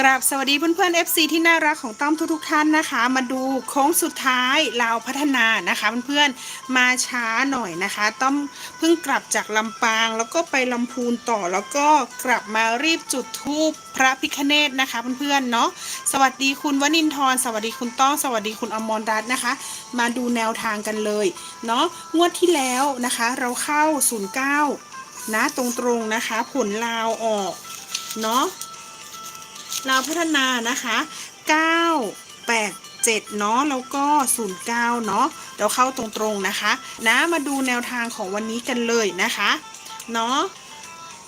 กราบสวัสดีเพื่อนๆ FC ที่น่ารักของต้อมทุกๆท่านนะคะ มาดูโค้งสุดท้ายลาวพัฒนานะคะเพื่อนๆมาช้าหน่อยนะคะ ต้อมเพิ่งกลับจากลำปาง แล้วก็ไปลำพูนต่อแล้วก็กลับมารีบจุดธูปพระพิคเนตนะคะเพื่อนๆเนาะสวัสดีคุณวนินทร์สวัสดีคุณต้องสวัสดีคุณอมรรัตน์นะคะ มาดูแนวทางกันเลยเนาะงวดที่แล้วนะคะ เราเข้า 09 นะตรงๆนะคะ ผลลาวออกเนาะ ลาวพัฒนานะคะ 9 8 7 เนาะแล้วก็ 09 เนาะเราเข้าตรงๆนะคะ นะมาดูแนวทางของวันนี้กันเลยนะคะเนาะ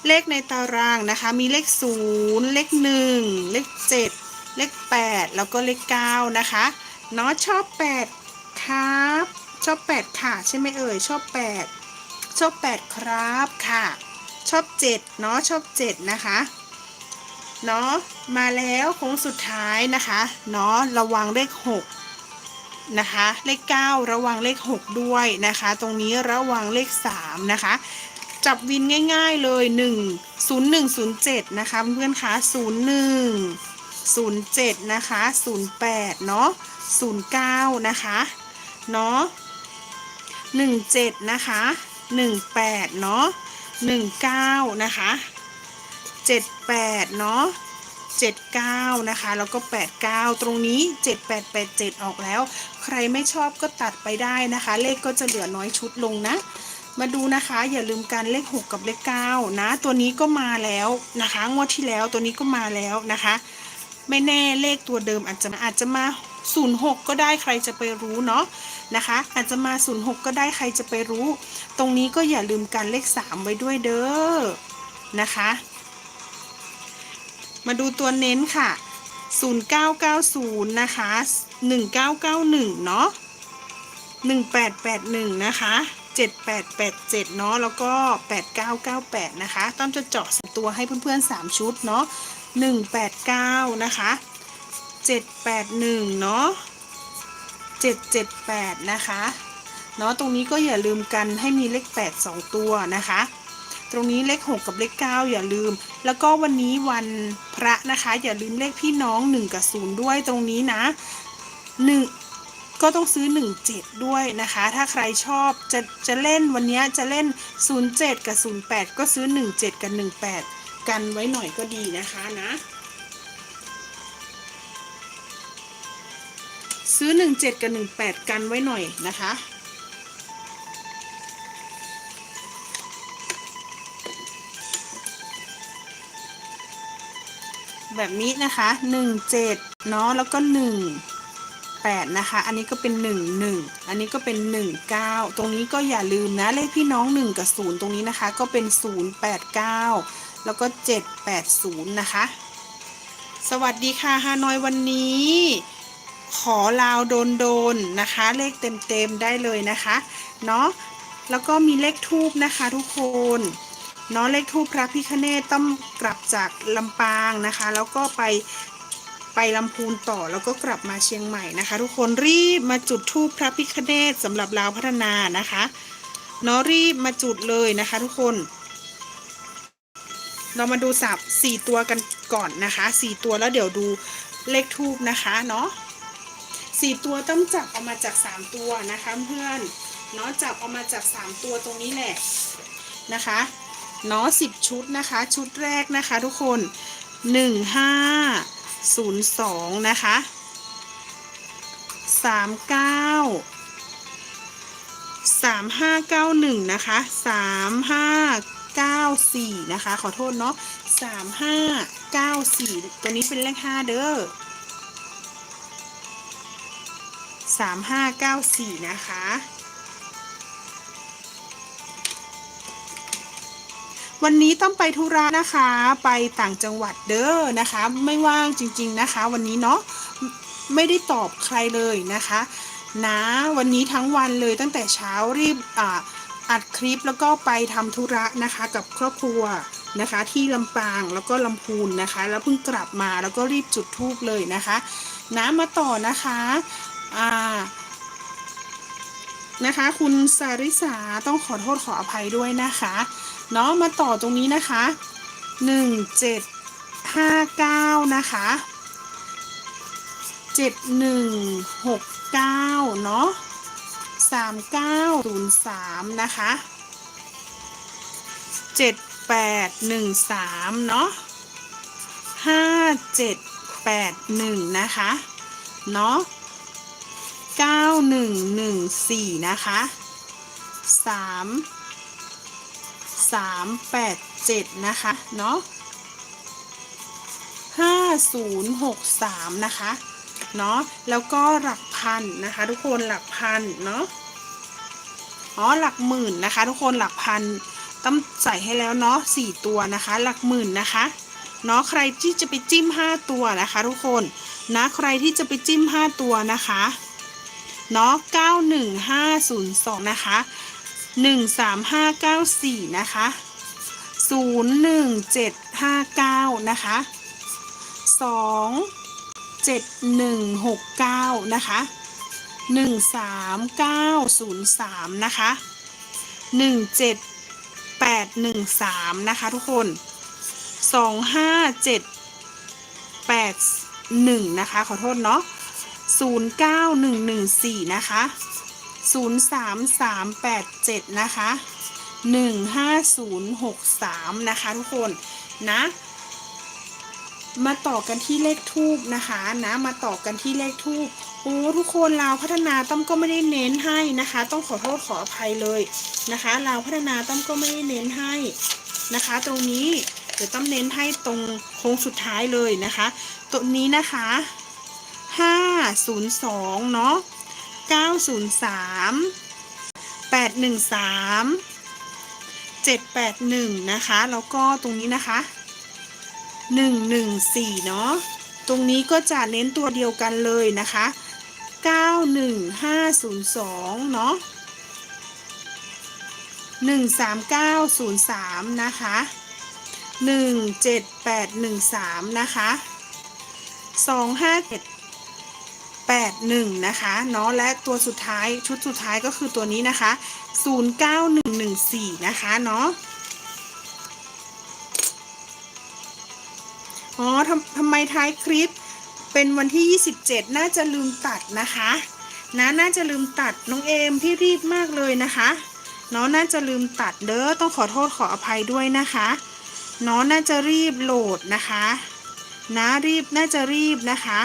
เลขในตารางนะคะ มีเลข 0 เลข 1 เลข 7 เลข 8 แล้วก็เลข 9 นะคะเนาะชอบ 8 ครับ ชอบ 8 ค่ะ ใช่ไหมเอ่ย ชอบ 8 ชอบ 8 ครับค่ะ ชอบ 7 เนาะชอบ 7 นะคะ เนาะมาแล้วโค้งสุดท้ายนะคะเนาะระวังเลข6นะคะเลข 9 ระวังเลข 6 ด้วยนะคะ ตรงนี้ระวังเลข 3 นะคะ จับวินง่าย ๆเลย 1 0 1 0 7 นะคะเพื่อนๆคะ01 07 นะคะ 08 เนาะ09 นะคะ เนาะ17 นะคะ 18 เนาะ19 นะคะ 78 เนาะ79 นะคะ แล้วก็ 89 ตรงนี้ 7887 ออกแล้ว ใครไม่ชอบก็ตัดไปได้นะคะ เลขก็จะเหลือน้อยชุดลงนะ มาดูนะคะ อย่าลืมกันเลข 6 กับเลข 9 นะ ตัวนี้ก็มาแล้วนะคะ งวดที่แล้วตัวนี้ก็มาแล้วนะคะ ไม่แน่เลขตัวเดิมอาจจะอาจจะมา 06 ก็ได้ใครจะไปรู้เนาะนะคะ อาจจะมา 06 ก็ได้ใครจะไปรู้ ตรงนี้ก็อย่าลืมกันเลข 3 ไว้ด้วยเด้อนะคะ มาดูตัวเน้นค่ะ 0990 นะคะ 1991 เนาะ1881 นะคะ 7887 เนาะแล้วก็ 8998 นะคะ ต้องจะเจาะสตัวให้เพื่อนๆ 3 ชุดเนาะ189 นะคะ 781 เนาะ778 นะคะเนาะตรงนี้ก็อย่าลืมกันให้มีเลข 8 2 ตัวนะคะ ตรงนี้เลข 6 กับเลข 9 อย่าลืม แล้วก็วันนี้วันพระนะคะ อย่าลืมเลขพี่น้อง 1 กับ 0 ด้วยตรงนี้นะ 1 ก็ต้องซื้อ 17 ด้วยนะคะ ถ้าใครชอบจะจะเล่นวันนี้จะเล่น 07 กับ 08 ก็ซื้อ 17 กับ 18 กันไว้หน่อยก็ดีนะคะนะซื้อ 17 กับ 18 กันไว้หน่อยนะคะ แบบนี้นะคะ 1 7 เนาะแล้วก็ 1 8 นะคะ อันนี้ก็เป็น 1 1 อันนี้ก็เป็น 1 9 ตรงนี้ก็อย่าลืมนะเลขพี่น้อง 1 กับ 0 ตรงนี้นะคะ ก็เป็น 0 8 9 แล้วก็ 7 8 0 นะคะ สวัสดีค่ะฮานอยวันนี้ขอลาวโดนโดนๆนะคะ เลขเต็มๆได้เลยนะคะเนาะแล้วก็มีเลขทูบนะคะทุกคน เนาะเลขทูปพระพิคเนตต้องกลับจากลำปางนะคะ แล้วก็ไปไปลำพูนต่อแล้วก็กลับมาเชียงใหม่นะคะ ทุกคนรีบมาจุดทูปพระพิคเนตสำหรับลาวพัฒนานะคะเนาะรีบมาจุดเลยนะคะ ทุกคน เรามาดูสับสี่ตัวกันก่อนนะคะสี่ตัวแล้วเดี๋ยวดูเลขทูปนะคะเนาะสี่ตัวต้องจับออกมาจากสามตัวนะคะเพื่อนเนาะจับออกมาจากสามตัวตรงนี้แหละนะคะ เนาะสิบชุดนะคะ ชุดแรกนะคะทุกคนหนึ่งห้าศูนย์สองนะคะสามเก้าสามห้าเก้าหนึ่งนะคะสามห้าเก้าสี่นะคะ ขอโทษเนาะสามห้าเก้าสี่ตัวนี้เป็นเลขห้าเด้อสามห้าเก้าสี่นะคะ วันนี้ต้องไปธุระนะคะ ไปต่างจังหวัดเด้อนะคะ ไม่ว่างจริง ๆนะคะ วันนี้เนาะไม่ได้ตอบใครเลยนะคะ นะวันนี้ทั้งวันเลยตั้งแต่เช้ารีบอ่าอัดคลิปแล้วก็ไปทำธุระนะคะกับครอบครัวนะคะ ที่ลำปางแล้วก็ลำพูนนะคะ แล้วเพิ่งกลับมาแล้วก็รีบจุดทูบเลยนะคะ นะมาต่อนะคะ อ่า นะคะ คุณสาริสาต้องขอโทษขออภัยด้วยนะคะเนาะมาต่อตรงนี้นะคะ 1 7ห้าเก้านะคะเจ็ดหนึ่งหกเก้าเนาะสามเก้าศูนย์สามนะคะเจ็ดแปดหนึ่งสามเนาะห้าเจ็ดแปดหนึ่งนะคะ เนาะ เก้าหนึ่งหนึ่งสี่นะคะสามสามแปดเจ็ดนะคะ เนาะห้าศูนย์หกสามนะคะ เนาะแล้วก็หลักพันนะคะ ทุกคนหลักพันเนาะอ๋อหลักหมื่นนะคะ ทุกคนหลักพันต้องใส่ให้แล้วเนาะสี่ตัวนะคะ หลักหมื่นนะคะเนาะใครที่จะไปจิ้มห้าตัวนะคะ ทุกคนนะใครที่จะไปจิ้มห้าตัวนะคะ เนาะเก้าหนึ่งห้าศูนะคะหนึ่งสามห้าเก้าสี่นะคะศูนย์หนึ่งเจ็ดห้าเก้านะคะสองเจ็ดหนึ่งหกเก้านะคะหนึ่งสามเก้าศูนะคะหนึ่งเจ็ดแปดหนึ่งสามนะคะทุกคนสองห้าเจ็ดแปดหนึ่งนะคะ ขอโทษเนาะ ศูนย์เก้าหนึ่งหนึ่งสี่นะคะศูนย์สามสามแปดเจ็ดนะคะหนึ่งห้าศูนย์หกสามนะคะทุกคนนะ มาต่อกันที่เลขทูบนะคะนะ มาต่อกันที่เลขทูบโอ้ทุกคนลาวพัฒนาต้อมก็ไม่ได้เน้นให้นะคะ ต้องขอโทษขออภัยเลยนะคะลาวพัฒนาต้อมก็ไม่ได้เน้นให้นะคะ ตรงนี้เดี๋ยวต้อมเน้นให้ตรงโค้งสุดท้ายเลยนะคะ ตัวนี้นะคะ 502 เนาะ903 813 781 นะคะ แล้วก็ตรงนี้นะคะหนึ่งหนึ่งสี่เนาะตรงนี้ก็จะเน้นตัวเดียวกันเลยนะคะเก้าหนึ่งห้าศูนย์สองเนาะหนึ่งสามเก้าศูนย์สามนะคะหนึ่งเจ็ดแปดหนึ่งสามนะคะส องห้าเจ็ดแปดหนึ่งนะคะเนาะและตัวสุดท้ายชุดสุดท้ายก็คือตัวนี้นะคะศูนย์เก้าหนึ่งหนึ่งสี่นะคะเนาะอ๋อทำทำไมท้ายคลิปเป็นวันที่ 27 น่าจะลืมตัดนะคะนะน่าจะลืมตัดน้องเอมพี่รีบมากเลยนะคะเนาะน่าจะลืมตัดเด้อต้องขอโทษขออภัยด้วยนะคะเนาะน่าจะรีบโหลดนะคะ นะรีบน่าจะรีบนะคะ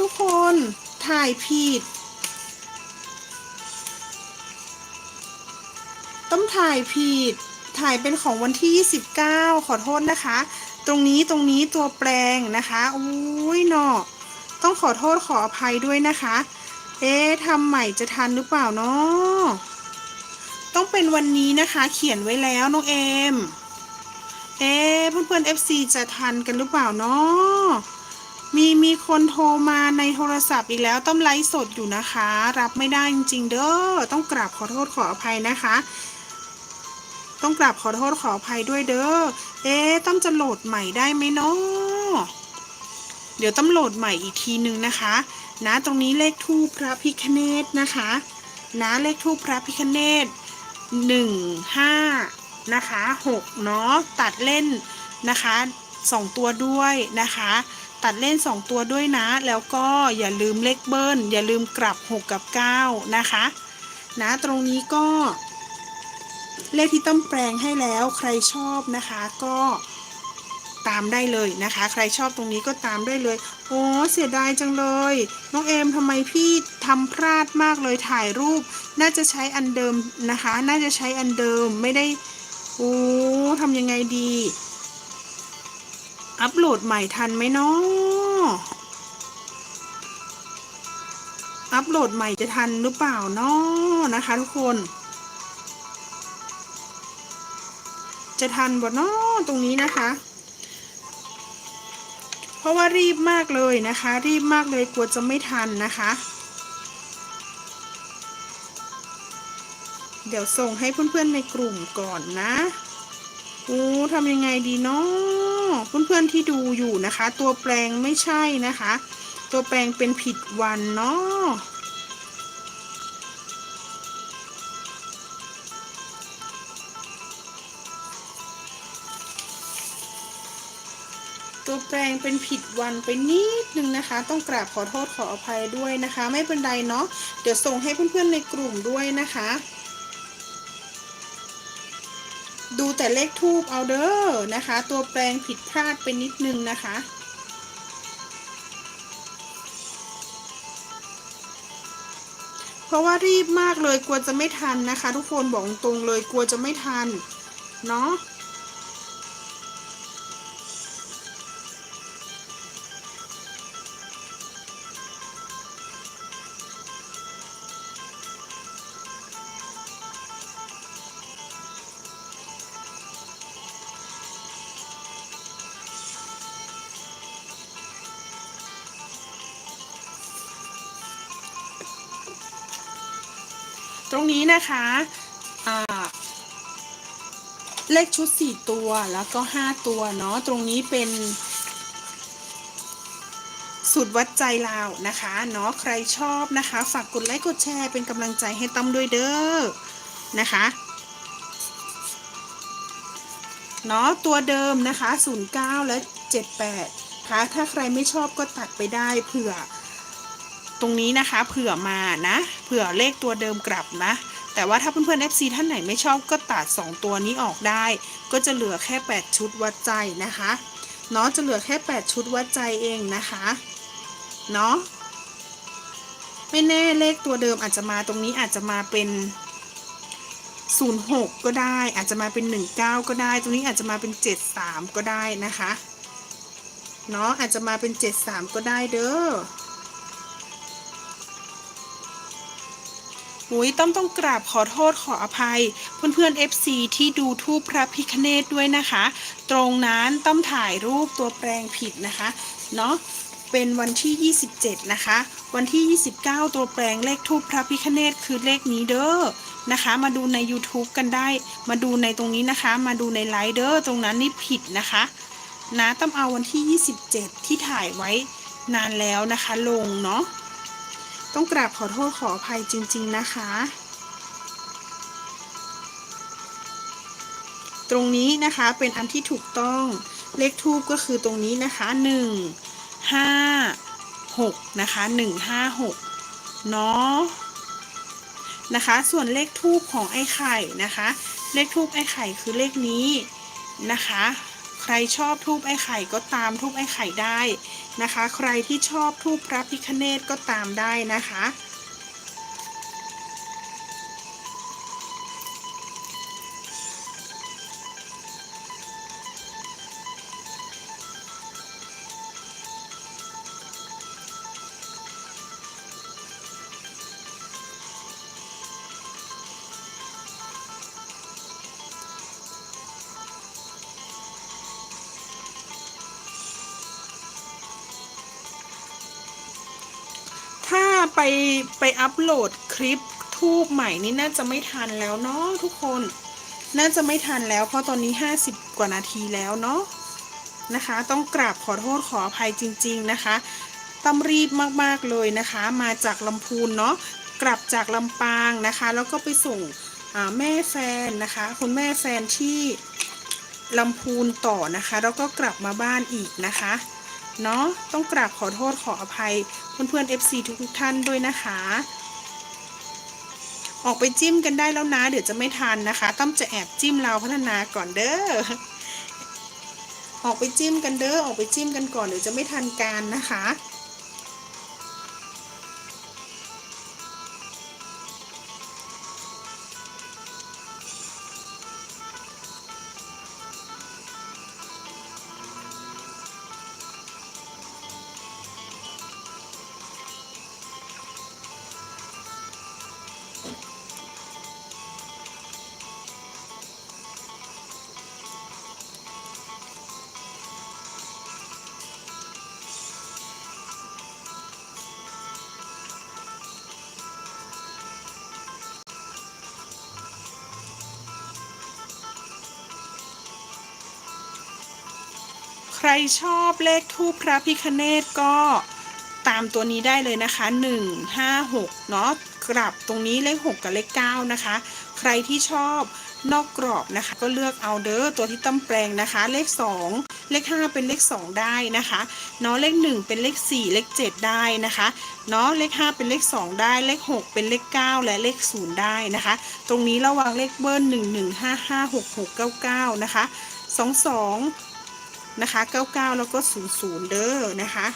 ทุกคน ถ่ายผิด ต้องถ่ายผิด ถ่ายเป็นของวันที่ 29 ขอโทษนะคะ ตรงนี้ตรงนี้ตัวแปลงนะคะอุ้ยเนาะต้องขอโทษขออภัยด้วยนะคะ เอ๊ะทำใหม่จะทันหรือเปล่าเนาะต้องเป็นวันนี้นะคะ เขียนไว้แล้วน้องเอม เอ๊ะเพื่อนๆ FC จะทันกันหรือเปล่าเนาะ มีมีคนโทรมาในโทรศัพท์อีกแล้วต้องไลฟ์สดอยู่นะคะ รับไม่ได้จริงๆเด้อต้องกราบขอโทษขออภัยนะคะ ต้องกราบขอโทษขออภัยด้วยเด้อเอ๊ะต้องจะโหลดใหม่ได้ไหมเนาะเดี๋ยวต้องโหลดใหม่อีกทีนึงนะคะ นะตรงนี้เลขทูปพระพิคเนตนะคะ นะเลขทูปพระพิคเนตหนึ่งห้านะคะหกเนาะตัดเล่นนะคะสองตัวด้วยนะคะ ตัดเล่น 2 ตัวด้วยนะ แล้วก็อย่าลืมเลขเบิ้ล อย่าลืมกลับ 6 กับ 9 นะคะ นะตรงนี้ก็ เลขที่ต้มแปลงให้แล้วใครชอบนะคะก็ตามได้เลยนะคะ ใครชอบตรงนี้ก็ตามได้เลย โอ้เสียดายจังเลย น้องเอมทำไมพี่ทำพลาดมากเลยถ่ายรูป น่าจะใช้อันเดิมนะคะ น่าจะใช้อันเดิมไม่ได้โอ้ทำยังไงดี อัปโหลดใหม่ทันไหมเนาะอัปโหลดใหม่จะทันหรือเปล่าเนาะนะคะทุกคน จะทันบ่เนาะตรงนี้นะคะ เพราะว่ารีบมากเลยนะคะ รีบมากเลยกลัวจะไม่ทันนะคะเดี๋ยวส่งให้เพื่อนๆในกลุ่มก่อนนะโอ้ทำยังไงดีเนาะ เพื่อนๆที่ดูอยู่นะคะ ตัวแปลงไม่ใช่นะคะ ตัวแปลงเป็นผิดวันเนาะตัวแปลงเป็นผิดวันไปนิดนึงนะคะ ต้องกราบขอโทษขออภัยด้วยนะคะ ไม่เป็นไรเนาะเดี๋ยวส่งให้เพื่อนๆในกลุ่มด้วยนะคะ ดูแต่เลขทูบเอาเด้อนะคะ ตัวแปลงผิดพลาดไปนิดนึงนะคะ เพราะว่ารีบมากเลยกลัวจะไม่ทันนะคะ ทุกคนบอกตรงเลยกลัวจะไม่ทันเนาะ นะคะอ่าเลขชุด 4 ตัวแล้วก็ 5 ตัวเนาะตรงนี้เป็น สูตรวัดใจเรานะคะเนาะใครชอบนะคะ ฝากกดไลค์กดแชร์เป็นกำลังใจให้ตั้มด้วยเด้อนะคะเนาะตัวเดิมนะคะ 09 และ 78ค่ะถ้าใครไม่ชอบก็ตัดไปได้เผื่อ ตรงนี้นะคะเผื่อมานะ เผื่อเลขตัวเดิมกลับนะ แต่ว่าถ้าเพื่อนๆ FC ท่านไหนไม่ชอบก็ตัด 2 ตัวนี้ออกได้ ก็จะเหลือแค่ 8 ชุดวัดใจนะคะเนาะจะเหลือแค่ 8 ชุดวัดใจเองนะคะเนาะไม่แน่เลขตัวเดิมอาจจะมาตรงนี้อาจจะมาเป็น 06 ก็ได้ อาจจะมาเป็น 19 ก็ได้ ตรงนี้อาจจะมาเป็น 73 ก็ได้นะคะเนาะอาจจะมาเป็น 73 ก็ได้เด้อ อุ้ยต้อมต้องกราบขอโทษขออภัย เพื่อนๆ FC ที่ดูทูปพระพิคเนตด้วยนะคะ ตรงนั้นต้อมถ่ายรูปตัวแปลงผิดนะคะเนาะเป็นวันที่ 27 นะคะ วันที่ 29 ตัวแปลงเลขทูปพระพิคเนตคือเลขนี้เด้อนะคะ มาดูใน YouTube กันได้ มาดูในตรงนี้นะคะ มาดูในไลฟ์เด้อตรงนั้นนี่ผิดนะคะ นะต้อมเอาวันที่ 27 ที่ถ่ายไว้นานแล้วนะคะ ลงเนาะ ต้องกราบขอโทษขออภัยจริง ๆนะคะ ตรงนี้นะคะเป็นอันที่ถูกต้องเลขทูบก็คือตรงนี้นะคะ 1 5 6นะคะ1 5 6เนาะนะคะ ส่วนเลขทูบของไอ้ไข่นะคะ เลขทูบไอ้ไข่คือเลขนี้นะคะ ใครชอบทูบไอ้ไข่ก็ตามทูบไอ้ไข่ได้นะคะ ใครที่ชอบทูบพระพิคเนตก็ตามได้นะคะ ไปอัปโหลดคลิปทูบใหม่นี่น่าจะไม่ทันแล้วเนาะทุกคน น่าจะไม่ทันแล้วเพราะตอนนี้ 50 กว่านาทีแล้วเนาะนะคะ ต้องกราบขอโทษขออภัยจริง ๆนะคะต้องรีบมากๆเลยนะคะ มาจากลำพูนเนาะกลับจากลำปางนะคะ แล้วก็ไปส่งแม่แฟนนะคะ คุณแม่แฟนที่ลำพูนต่อนะคะ แล้วก็กลับมาบ้านอีกนะคะ เนาะต้องกราบขอโทษขออภัยเพื่อนๆ FC ทุกท่านด้วยนะคะ ออกไปจิ้มกันได้แล้วนะ เดี๋ยวจะไม่ทันนะคะ ต้องจะแอบจิ้มเราพัฒนาก่อนเด้อออกไปจิ้มกันเด้อออกไปจิ้มกันก่อนเดี๋ยวจะไม่ทันการนะคะ ชอบเลขทูปพระพิคเนตก็ตามตัวนี้ได้เลยนะคะ 1 5 6เนาะกลับตรงนี้เลข 6 กับเลข 9 นะคะ ใครที่ชอบนอกกรอบนะคะ ก็เลือกเอาเด้อตัวที่ตั้มแปลงนะคะ เลข 2 เลข 5 เป็นเลข 2 ได้นะคะเนาะเลข 1 เป็นเลข 4 เลข 7 ได้นะคะเนาะเลข 5 เป็นเลข 2 ได้เลข 6 เป็นเลข 9 และเลข 0 ได้นะคะ ตรงนี้ระวังเลขเบิ้ล1 1 5 5 6 6 9 9 นะคะ 22 นะคะ 99 แล้วก็ 00 เด้อนะคะ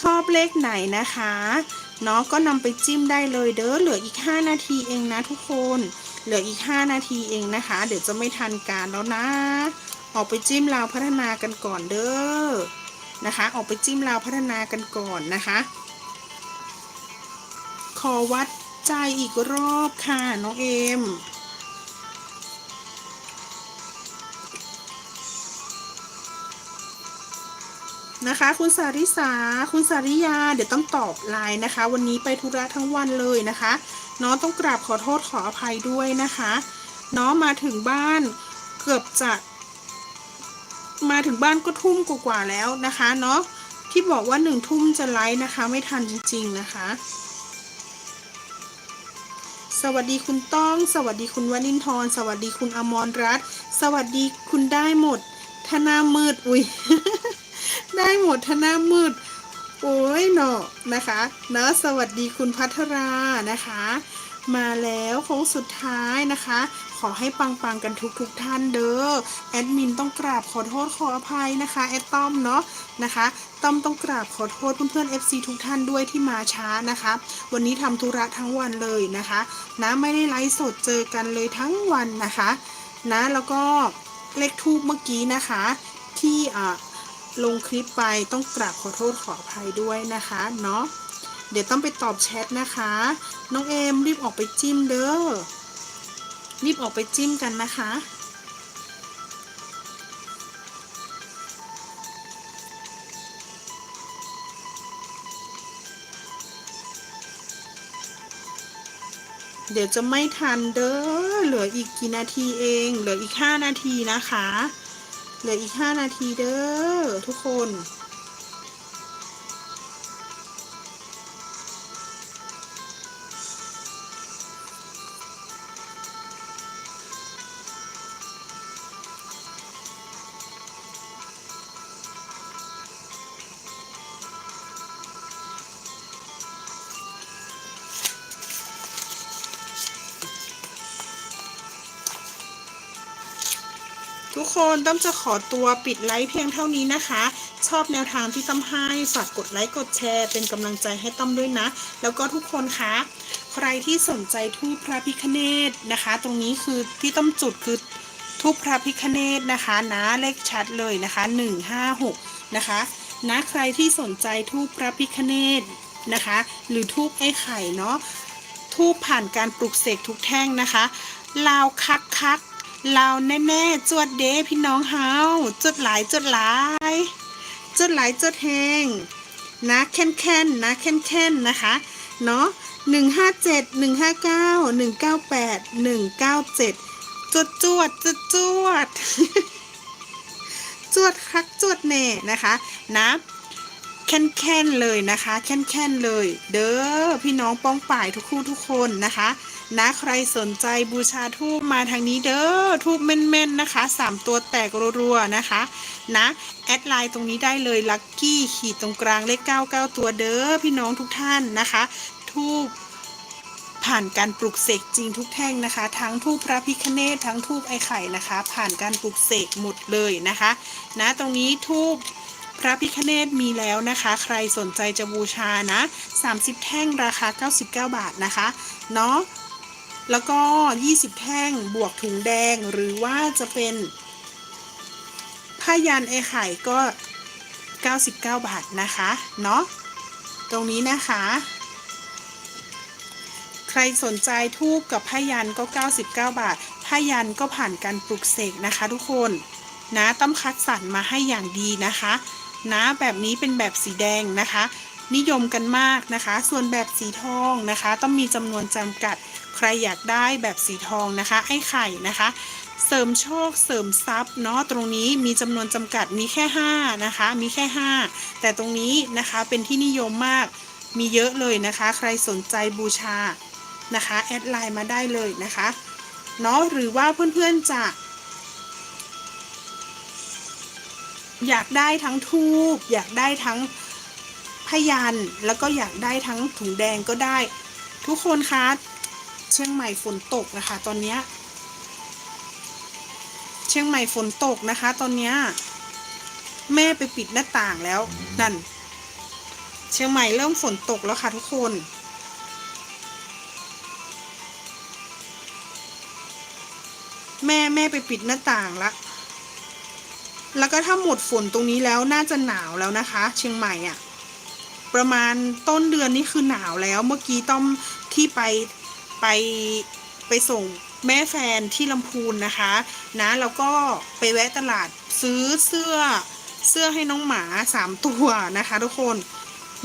ชอบเลขไหนนะคะเนาะก็นำไปจิ้มได้เลยเด้อเหลืออีก 5 นาทีเองนะทุกคน เหลืออีก 5 นาทีเองนะคะ เดี๋ยวจะไม่ทันการแล้วนะ ออกไปจิ้มลาวพัฒนากันก่อนเด้อนะคะ ออกไปจิ้มลาวพัฒนากันก่อนนะคะ ขอวัดใจอีกรอบค่ะน้องเอม นะคะ คุณสาริสา คุณสาริยา เดี๋ยวต้องตอบไลน์นะคะ วันนี้ไปธุระทั้งวันเลยนะคะน้องต้องกราบขอโทษขออภัยด้วยนะคะ น้องมาถึงบ้านเกือบจะมาถึงบ้านก็ทุ่มกว่าๆแล้วนะคะเนาะที่บอกว่าหนึ่งทุ่มจะไลฟ์นะคะ ไม่ทันจริงๆนะคะ สวัสดีคุณต้อง สวัสดีคุณวนินทร์สวัสดีคุณอมรรัตน์สวัสดีคุณได้หมดธนามืดอุ้ย ได้หมดธนามืด โอ้ยเนาะนะคะเนาะสวัสดีคุณพัทรานะคะ มาแล้วโค้งสุดท้ายนะคะ ขอให้ปังๆกันทุกๆทท่านเด้อแอดมินต้องกราบขอโทษขออภัยนะคะแอดต้อมเนาะนะคะต้อมต้องกราบขอโทษเพื่อนๆ FC ทุกท่านด้วยที่มาช้านะคะ วันนี้ทำธุระทั้งวันเลยนะคะนะไม่ได้ไลฟ์สดเจอกันเลยทั้งวันนะคะนะแล้วก็เลขทูบเมื่อกี้นะคะ ที่อ่า ลงคลิปไปต้องกราบขอโทษขออภัยด้วยนะคะเนาะเดี๋ยวต้องไปตอบแชทนะคะ น้องเอมรีบออกไปจิ้มเด้อรีบออกไปจิ้มกันนะคะเดี๋ยวจะไม่ทันเด้อ เหลืออีกกี่นาทีเอง เหลืออีก 5 นาทีนะคะ เหลืออีก 5 นาทีเด้อทุกคน ทุกคนต้อมจะขอตัวปิดไลฟ์เพียงเท่านี้นะคะ ชอบแนวทางที่ต้อมให้ฝากกดไลค์กดแชร์ เป็นกำลังใจให้ต้อมด้วยนะ แล้วก็ทุกคนคะใครที่สนใจทูปพระพิคเนตนะคะ ตรงนี้คือที่ต้อมจุดคือทูปพระพิคเนตนะคะนะเลขชัดเลยนะคะ156นะคะนะใครที่สนใจทูปพระพิคเนตนะคะ หรือทูปไอ้ไข่เนาะทูปผ่านการปลุกเสกทุกแท่งนะคะลาวคักคัก ๆลาวแน่จวดเด้พี่น้องเฮาจดหลายจดหลายจดหลายจดแหงนะแค้นแค้นนะแค้นแค้นนะคะเนาะหนึ่งห้าเจ็ดหนึ่งห้าเก้าหนึ่งเก้าแปดหนึ่งเก้าเจ็ดจวดจวดจวดจวดจวดคักจวดแน่นะคะนะแค้นแค้นๆเลยนะคะ แค้นแค้นๆเลย เด้อพี่น้องป้องป่ายทุกคู่ทุกคนนะคะ นะ ใครสนใจบูชาทูบมาทางนี้เด้อทูบเม่นๆนะคะสามตัวแตกรัวๆนะคะ นะ แอดไลน์ตรงนี้ได้เลยลัคกี้ขีดตรงกลางเลข 99 ตัวเด้อพี่น้องทุกท่านนะคะ ทูบผ่านการปลุกเสกจริงทุกแท่งนะคะ ทั้งทูปพระพิคเนตทั้งทูปไอไข่นะคะ ผ่านการปลุกเสกหมดเลยนะคะ นะตรงนี้ทูปพระพิคเนตมีแล้วนะคะ ใครสนใจจะบูชานะ 30 แท่งราคา 99 บาทนะคะ เนาะ แล้วก็ 20 แท่งบวกถุงแดงหรือว่าจะเป็นผ้ายันไอไข่ก็ 99 บาทนะคะ เนาะตรงนี้นะคะ ใครสนใจทูบกับผ้ายันก็ 99 บาทผ้ายันก็ผ่านการปลุกเสกนะคะทุกคนนะต้องคัดสรรมาให้อย่างดีนะคะ นะแบบนี้เป็นแบบสีแดงนะคะ นิยมกันมากนะคะ ส่วนแบบสีทองนะคะ ต้องมีจำนวนจำกัด ใครอยากได้แบบสีทองนะคะ ไอ้ไข่นะคะ เสริมโชคเสริมทรัพย์เนาะตรงนี้มีจำนวนจำกัดมีแค่5นะคะ มีแค่ 5 แต่ตรงนี้นะคะเป็นที่นิยมมากมีเยอะเลยนะคะ ใครสนใจบูชานะคะแอดไลน์มาได้เลยนะคะเนาะหรือว่าเพื่อนๆจะอยากได้ทั้งทูบอยากได้ทั้งพยันแล้วก็อยากได้ทั้งถุงแดงก็ได้ ทุกคนคะ เชียงใหม่ฝนตกนะคะ ตอนเนี้ยเชียงใหม่ฝนตกนะคะ ตอนเนี้ยแม่ไปปิดหน้าต่างแล้วนั่น เชียงใหม่เริ่มฝนตกแล้วค่ะทุกคนแม่แม่ไปปิดหน้าต่างละ แล้วก็ถ้าหมดฝนตรงนี้แล้วน่าจะหนาวแล้วนะคะ เชียงใหม่อะ่ะ ประมาณต้นเดือนนี่คือหนาวแล้ว เมื่อกี้ต้อมที่ไป ไปไปส่งแม่แฟนที่ลำพูนนะคะ นะแล้วก็ไปแวะตลาดซื้อเสื้อเสื้อให้น้องหมาสามตัวนะคะ ทุกคน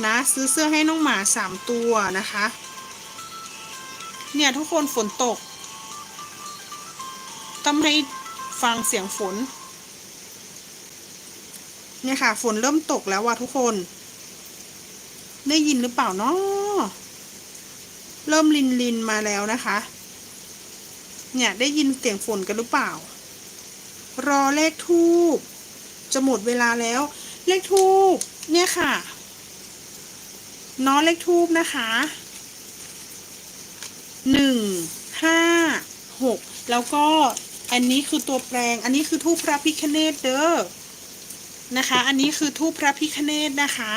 นะซื้อเสื้อให้น้องหมาสามตัวนะคะ เนี่ยทุกคนฝนตกต้องให้ฟังเสียงฝน เนี่ยค่ะ ฝนเริ่มตกแล้วว่ะทุกคน ได้ยินหรือเปล่าเนาะ เริ่มลินลินมาแล้วนะคะ เนี่ยได้ยินเสียงฝนกันหรือเปล่า รอเลขทูบจะหมดเวลาแล้ว เลขทูบเนี่ยค่ะน้อเลขทูบนะคะหนึ่งห้าหกแล้วก็อันนี้คือตัวแปลง อันนี้คือทูปพระพิคเนตเด้อนะคะ อันนี้คือทูปพระพิคเนตนะคะ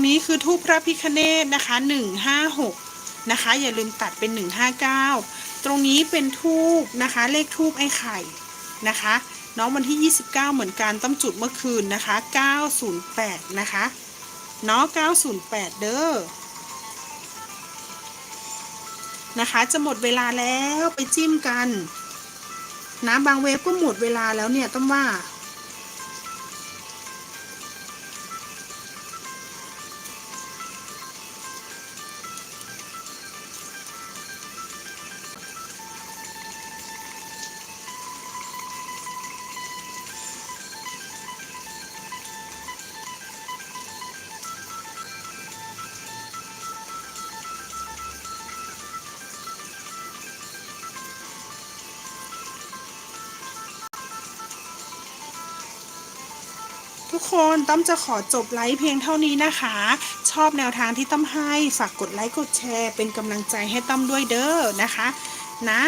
รงนี้คือทูปพระพิคเนตนะคะหนึ่งห้าหกนะคะ อย่าลืมตัดเป็นหนึ่งห้าเก้าตรงนี้เป็นทูปนะคะ เลขทูปไอ้ไข่นะคะน้องวันที่ 29 เหมือนกันต้มจุดเมื่อคืนนะคะ 908 นะคะเนาะ908 เด้อนะคะ จะหมดเวลาแล้วไปจิ้มกันนะบางเวฟก็หมดเวลาแล้วเนี่ยต้องว่า ทุกคนต้อมจะขอจบไลฟ์เพียงเท่านี้นะคะ ชอบแนวทางที่ต้อมให้ฝากกดไลค์กดแชร์ เป็นกำลังใจให้ต้อมด้วยเด้อนะคะ นะ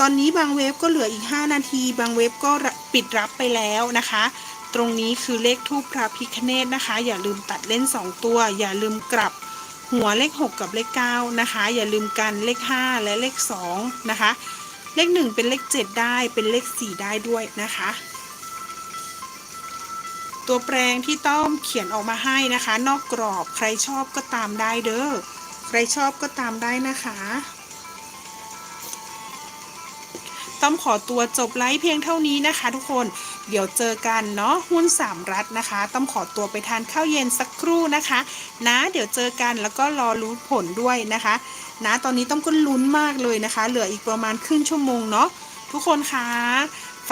ตอนนี้บางเว็บก็เหลืออีก 5 นาที บางเว็บก็ปิดรับไปแล้วนะคะ ตรงนี้คือเลขทูปพระพิคเนตนะคะ อย่าลืมตัดเล่น 2 ตัว อย่าลืมกลับหัวเลข 6 กับเลข 9 นะคะ อย่าลืมกันเลข 5 และเลข 2 นะคะ เลข 1 เป็นเลข 7 ได้เป็นเลข 4 ได้ด้วยนะคะ ตัวแปรงที่ต้อมเขียนออกมาให้นะคะ นอกกรอบใครชอบก็ตามได้เด้อใครชอบก็ตามได้นะคะ ต้อมขอตัวจบไลฟ์เพียงเท่านี้นะคะ ทุกคนเดี๋ยวเจอกันเนาะหุ้นสามรัฐนะคะ ต้อมขอตัวไปทานข้าวเย็นสักครู่นะคะ นะ เดี๋ยวเจอกันแล้วก็รอรู้ผลด้วยนะคะนะตอนนี้ต้อมก็ลุ้นมากเลยนะคะ เหลืออีกประมาณครึ่งชั่วโมงเนาะทุกคนคะ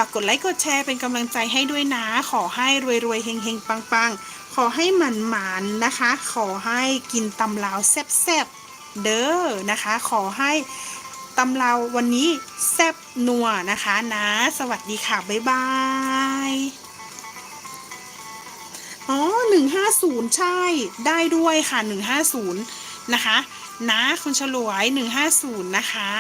ฝากกดไลค์กดแชร์เป็นกำลังใจให้ด้วยนะ ขอให้รวยๆเฮงๆ ปังๆ ขอให้หมันหมานๆนะคะ ขอให้กินตำลาวแซ่บๆ เด้อนะคะ ขอให้ตำเราววันนี้แซ่บนัวนะคะนะ สวัสดีค่ะ บ๊ายบายอ๋อหนึ่งห้าศูนย์ใช่ ได้ด้วยค่ะหนึ่งห้าศูนย์นะคะ นะคุณฉลวยหนึ่งห้าศูนย์นะคะ